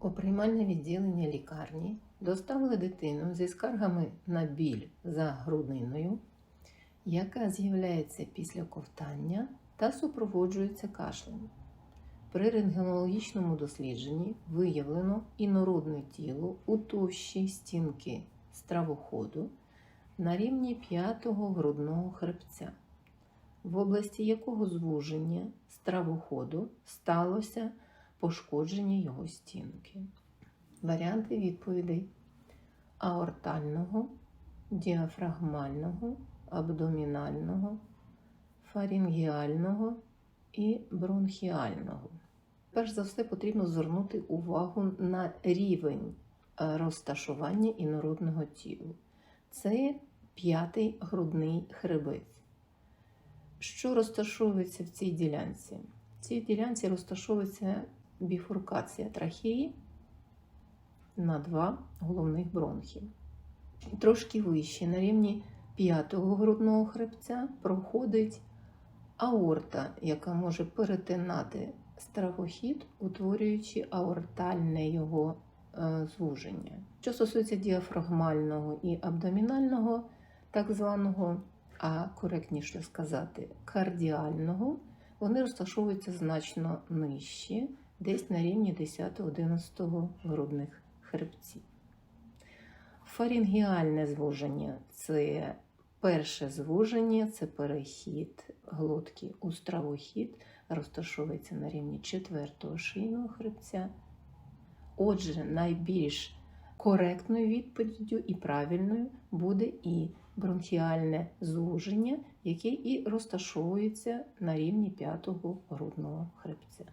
У приймальне відділення лікарні доставили дитину зі скаргами на біль за грудиною, яка з'являється після ковтання та супроводжується кашлем. При рентгенологічному дослідженні виявлено інородне тіло у товщі стінки стравоходу на рівні п'ятого грудного хребця, в області якого звуження стравоходу сталося пошкодження його стінки. Варіанти відповідей аортального, діафрагмального, абдомінального, фарінгіального і бронхіального. Перш за все потрібно звернути увагу на рівень е, розташування інородного тіла. Це п'ятий грудний хребець. Що розташовується в цій ділянці? В цій ділянці розташовується біфуркація трахеї на два головних бронхи. Трошки вище на рівні п'ятого грудного хребця проходить аорта, яка може перетинати стравохід, утворюючи аортальне його е, звуження. Що стосується діафрагмального і абдомінального, так званого, а коректніше сказати, кардіального, вони розташовуються значно нижче, десь на рівні 10-11 грудних хребців. Фарінгіальне звуження це перше звуження, це перехід глотки у стравохід, розташовується на рівні 4-го шийного хребця. Отже, найбільш коректною відповіддю і правильною буде і бронхіальне звуження, яке і розташовується на рівні 5-го грудного хребця.